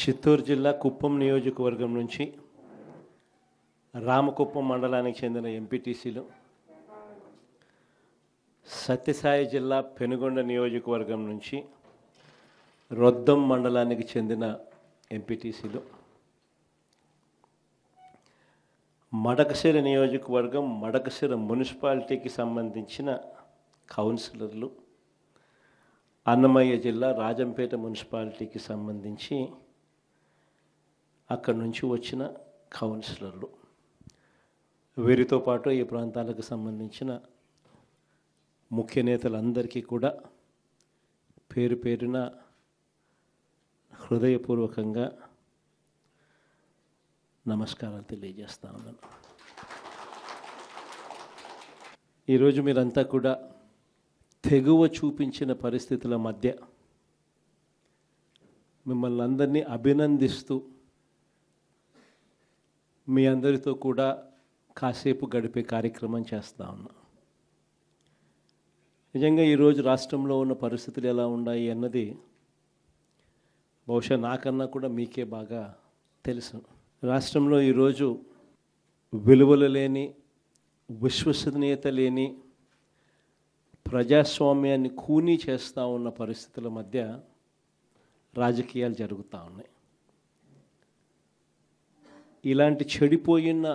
చిత్తూరు జిల్లా కుప్పం నియోజకవర్గం నుంచి రామకుప్పం మండలానికి చెందిన ఎంపీటీసీలు సత్యసాయి జిల్లా పెనుగొండ నియోజకవర్గం నుంచి రొద్దం మండలానికి చెందిన ఎంపీటీసీలు మడకశిర నియోజకవర్గం మడకశిర మున్సిపాలిటీకి సంబంధించిన కౌన్సిలర్లు అన్నమయ్య జిల్లా రాజంపేట మున్సిపాలిటీకి సంబంధించి అక్కడి నుంచి వచ్చిన కౌన్సిలర్లు. వీరితో పాటు ఈ ప్రాంతాలకు సంబంధించిన ముఖ్య నేతలందరికీ కూడా పేరు పేరున హృదయపూర్వకంగా నమస్కారాలు తెలియజేస్తా ఉన్నాను. ఈరోజు మీరంతా కూడా తెగువ చూపించిన పరిస్థితుల మధ్య మిమ్మల్ని అందరినీ అభినందిస్తూ మీ అందరితో కూడా కాసేపు గడిపే కార్యక్రమం చేస్తా ఉన్నా. నిజంగా ఈరోజు రాష్ట్రంలో ఉన్న పరిస్థితులు ఎలా ఉన్నాయి అన్నది బహుశా నాకన్నా కూడా మీకే బాగా తెలుసు. రాష్ట్రంలో ఈరోజు విలువలు లేని విశ్వసనీయత లేని ప్రజాస్వామ్యాన్ని కూనీ చేస్తూ ఉన్న పరిస్థితుల మధ్య రాజకీయాలు జరుగుతూ ఉన్నాయి. ఇలాంటి చెడిపోయిన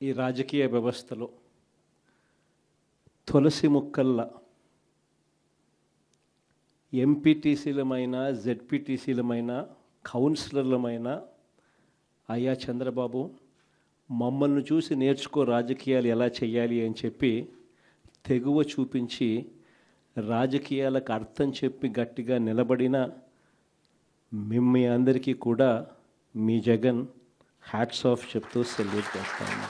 ఈ రాజకీయ వ్యవస్థలో తులసి ముక్కల్లా ఎంపీటీసీలమైన జెడ్పీటీసీలమైన కౌన్సిలర్లమైన అయ్యా చంద్రబాబు మమ్మల్ని చూసి నేర్చుకో రాజకీయాలు ఎలా చేయాలి అని చెప్పి తెగువ చూపించి రాజకీయాలకు అర్థం చెప్పి గట్టిగా నిలబడిన మిమ్మీ అందరికీ కూడా మీ జగన్ హ్యాట్స్ ఆఫ్ చెప్తూ సెల్యూట్ చేస్తాను.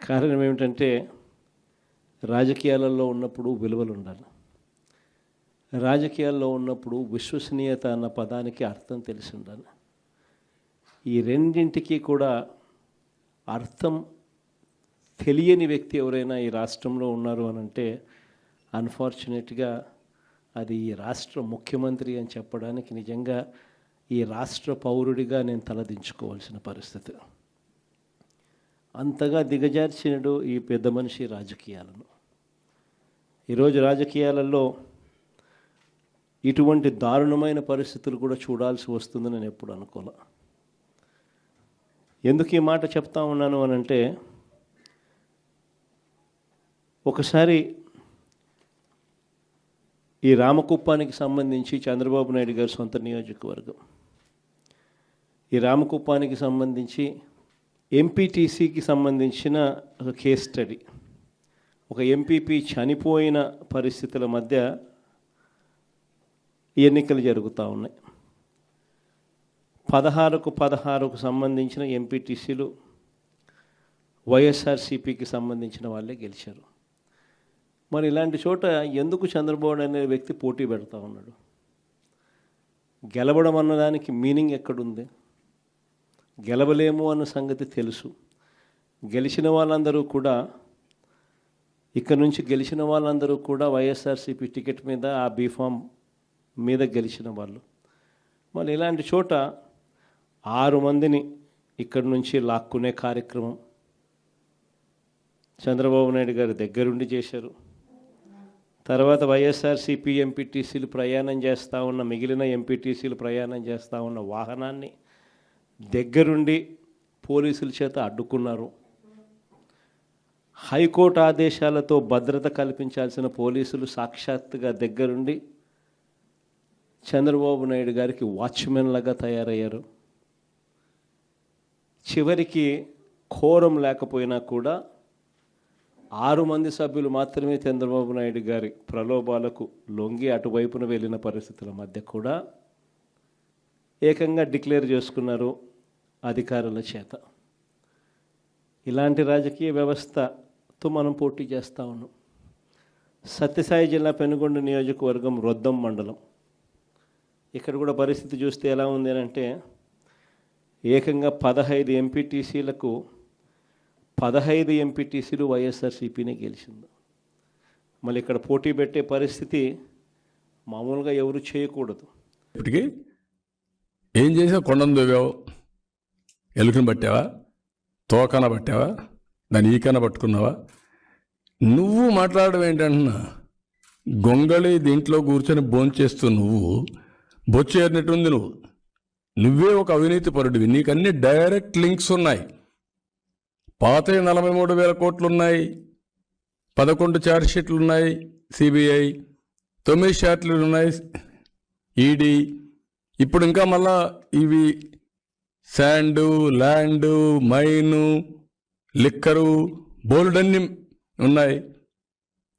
కారణం ఏమిటంటే రాజకీయాలలో ఉన్నప్పుడు విలువలు ఉండాలి. రాజకీయాల్లో ఉన్నప్పుడు విశ్వసనీయత అన్న పదానికి అర్థం తెలిసి ఉండాలి. ఈ రెండింటికి కూడా అర్థం తెలియని వ్యక్తి ఎవరైనా ఈ రాష్ట్రంలో ఉన్నారు అని అంటే అన్ఫార్చునేట్గా అది ఈ రాష్ట్ర ముఖ్యమంత్రి అని చెప్పడానికి నిజంగా ఈ రాష్ట్ర పౌరుడిగా నేను తలదించుకోవాల్సిన పరిస్థితి. అంతగా దిగజార్చినడు ఈ పెద్ద మనిషి రాజకీయాలను. ఈరోజు రాజకీయాలలో ఇటువంటి దారుణమైన పరిస్థితులు కూడా చూడాల్సి వస్తుందని నేను ఎప్పుడు అనుకోలే. ఎందుకు ఈ మాట చెప్తా ఉన్నాను అని అంటే ఒకసారి ఈ రామకుప్పానికి సంబంధించి చంద్రబాబు నాయుడు గారి సొంత నియోజకవర్గం. ఈ రామకుప్పానికి సంబంధించి ఎంపీటీసీకి సంబంధించిన ఒక కేస్ స్టడీ ఒక ఎంపీపీ చనిపోయిన పరిస్థితుల మధ్య ఎన్నికలు జరుగుతూ ఉన్నాయి. పదహారుకు పదహారుకు సంబంధించిన ఎంపీటీసీలు వైఎస్ఆర్సీపీకి సంబంధించిన వాళ్ళే గెలిచారు. మరి ఇలాంటి చోట ఎందుకు చంద్రబాబు అనే వ్యక్తి పోటీ పెడతా ఉన్నాడు? గెలవడం అన్నదానికి మీనింగ్ ఎక్కడుంది? గెలవలేము అన్న సంగతి తెలుసు. గెలిచిన వాళ్ళందరూ కూడా ఇక్కడ నుంచి గెలిచిన వాళ్ళందరూ కూడా వైఎస్ఆర్సీపీ టికెట్ మీద ఆ బీఫామ్ మీద గెలిచిన వాళ్ళు. మళ్ళీ ఇలాంటి చోట ఆరు మందిని ఇక్కడి నుంచి లాక్కునే కార్యక్రమం చంద్రబాబు నాయుడు గారి దగ్గరుండి చేశారు. తర్వాత వైఎస్ఆర్సీపీ ఎంపీటీసీలు ప్రయాణం చేస్తూ ఉన్న మిగిలిన ఎంపీటీసీలు ప్రయాణం చేస్తూ ఉన్న వాహనాన్ని దగ్గరుండి పోలీసుల చేత అడ్డుకున్నారు. హైకోర్టు ఆదేశాలతో భద్రత కల్పించాల్సిన పోలీసులు సాక్షాత్తుగా దగ్గరుండి చంద్రబాబు నాయుడు గారికి వాచ్మెన్లాగా తయారయ్యారు. చివరికి కోరం లేకపోయినా కూడా ఆరు మంది సభ్యులు మాత్రమే చంద్రబాబు నాయుడు గారి ప్రలోభాలకు లొంగి అటువైపున వెళ్ళిన పరిస్థితుల మధ్య కూడా ఏకంగా డిక్లేర్ చేసుకున్నారు. అధికారుల చేత. ఇలాంటి రాజకీయ వ్యవస్థతో మనం పోటీ చేస్తూ ఉన్నాం. సత్యసాయి జిల్లా పెనుగొండ నియోజకవర్గం రొద్దం మండలం. ఇక్కడ కూడా పరిస్థితి చూస్తే ఎలా ఉంది అని అంటే ఏకంగా పదహైదు ఎంపీటీసీలకు పదహైదు ఎంపీటీసీలు వైఎస్ఆర్సీపీనే గెలిచింది. మళ్ళీ ఇక్కడ పోటీ పెట్టే పరిస్థితి మామూలుగా ఎవరు చేయకూడదు. ఇప్పటికి ఏం చేసావు కొండం దోవావు ఎలుకను పట్టావా? తోకన పట్టావా? దాని ఈకన పట్టుకున్నావా? నువ్వు మాట్లాడడం ఏంటంటున్నా? గొంగళి దీంట్లో కూర్చొని భోంచేస్తూ నువ్వు బొచ్చేరినట్టుంది నువ్వు. నువ్వే ఒక అవినీతి పరుడివి. నీకు అన్ని డైరెక్ట్ లింక్స్ ఉన్నాయి. పాత నలభై మూడు వేల కోట్లు ఉన్నాయి పదకొండు ఛార్జ్ షీట్లు ఉన్నాయి సిబిఐ. తొమ్మిది షార్ట్లు ఉన్నాయి ఈడీ. ఇప్పుడు ఇంకా మళ్ళా ఇవి శాండు ల్యాండు మైను లిక్కరు బోల్డన్ని ఉన్నాయి.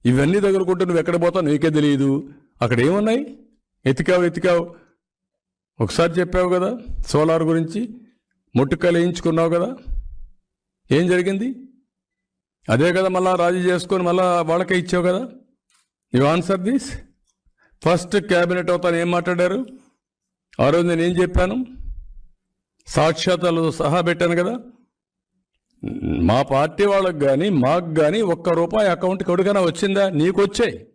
ఇవన్నీ తగులుకుంటూ నువ్వు ఎక్కడ పోతావు నీకే తెలియదు అక్కడ ఏమున్నాయి ఎతికావు ఎతికావు. ఒకసారి చెప్పావు కదా సోలార్ గురించి. ముట్టుకలు వేయించుకున్నావు కదా. ఏం జరిగింది? అదే కదా మళ్ళా రాజీ చేసుకొని మళ్ళా వాళ్ళకే ఇచ్చావు కదా. You answer this first cabinet అవుతాను ఏం మాట్లాడారు? ఆ రోజు నేను ఏం చెప్పాను? సాక్ష్యాతాలు సహా పెట్టాను కదా. మా పార్టీ వాళ్ళకి కానీ మాకు కానీ ఒక్క రూపాయి అకౌంట్ ఎవరికైనా వచ్చిందా? నీకు వచ్చాయి.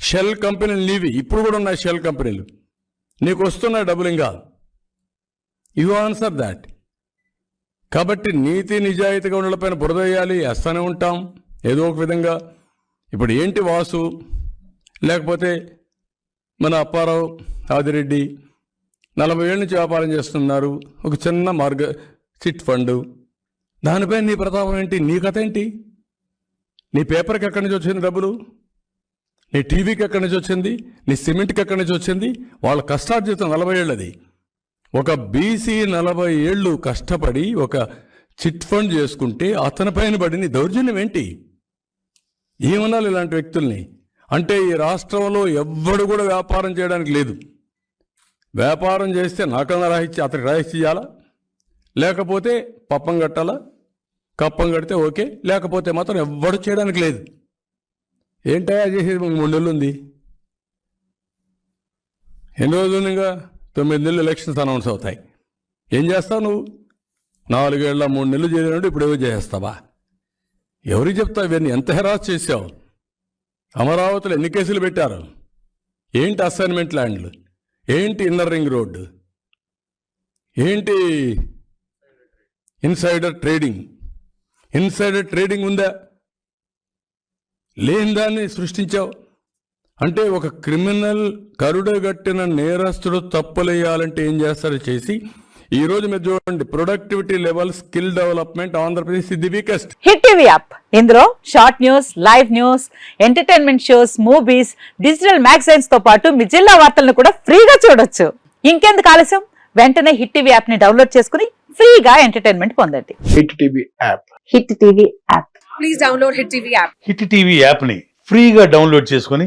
షెల్ కంపెనీలు నీవి. ఇప్పుడు కూడా ఉన్నాయి షెల్ కంపెనీలు. నీకు వస్తున్నాయి డబ్బులు ఇంకా. You answer that. కాబట్టి నీతి నిజాయితీగా ఉండలపైన బురద వేయాలి వేస్తూనే ఉంటాం. ఏదో ఒక విధంగా. ఇప్పుడు ఏంటి వాసు? లేకపోతే మన అప్పారావు ఆదిరెడ్డి నలభై ఏళ్ళ నుంచి వ్యాపారం చేస్తున్నారు. ఒక చిన్న మార్గ చిట్ ఫండ్. దానిపై నీ ప్రతాపం ఏంటి? నీ కథ ఏంటి? నీ పేపర్కి ఎక్కడి నుంచి వచ్చింది డబ్బులు? నీ టీవీకి ఎక్కడి నుంచి వచ్చింది? నీ సిమెంట్కి ఎక్కడి నుంచి వచ్చింది? వాళ్ళ కష్టార్జితం నలభై ఏళ్ళది. ఒక బీసీ నలభై ఏళ్ళు కష్టపడి ఒక చిట్ ఫండ్ చేసుకుంటే అతని పైన పడిన దౌర్జన్యం ఏంటి? ఏమనాలి ఇలాంటి వ్యక్తుల్ని? అంటే ఈ రాష్ట్రంలో ఎవ్వడు కూడా వ్యాపారం చేయడానికి లేదు. వ్యాపారం చేస్తే నాకన్నా రాహిత్య అతనికి రాహిత్య ఇవ్వాలా లేకపోతే పప్పం కట్టాలా? కప్పం కడితే ఓకే లేకపోతే మాత్రం ఎవ్వడు చేయడానికి లేదు. ఏంటయా చేసేది? మూడు నెలలు ఉంది. ఎన్ని రోజులు ఇంకా? తొమ్మిది నెలలు ఎలక్షన్స్ అనౌన్స్ అవుతాయి. ఏం చేస్తావు నువ్వు? నాలుగేళ్ళ మూడు నెలలు చేయాలంటే ఇప్పుడు ఏవో చేస్తావా ఎవరికి చెప్తావు ఇవన్నీ? ఎంత హెరాస్ చేసావు? అమరావతిలో ఎన్ని కేసులు పెట్టారు? ఏంటి అసైన్మెంట్ ల్యాండ్లు ఏంటి ఇన్నర్ రింగ్ రోడ్డు ఏంటి ఇన్సైడర్ ట్రేడింగ్? ఇన్సైడర్ ట్రేడింగ్ ఉందా? లేని దాన్ని సృష్టించావు? అంటే ఒక క్రిమినల్ కరుడగట్టిన నేరస్తుడు తప్పులేయాలంటే ఏం చేస్తారో చేసి ఈ రోజు మీరు చూడండి productivity level skill development Andhra Pradesh ఇది వీకెస్ట్ హిట్ టీవీ యాప్ ఇందులో short news live news entertainment shows movies digital మ్యాగజైన్స్తో పాటు మీ జిల్లా వార్తలను కూడా ఫ్రీగా చూడొచ్చు. ఇంకెందుకు ఆలస్యం? వెంటనే హిట్ టీవీ యాప్ని డౌన్లోడ్ చేసుకుని ఫ్రీగా ఎంటర్టైన్మెంట్ పొందండి. Hit TV app Hit TV app please download Hit TV app. Hit TV యాప్ని ఫ్రీగా డౌన్లోడ్ చేసుకొని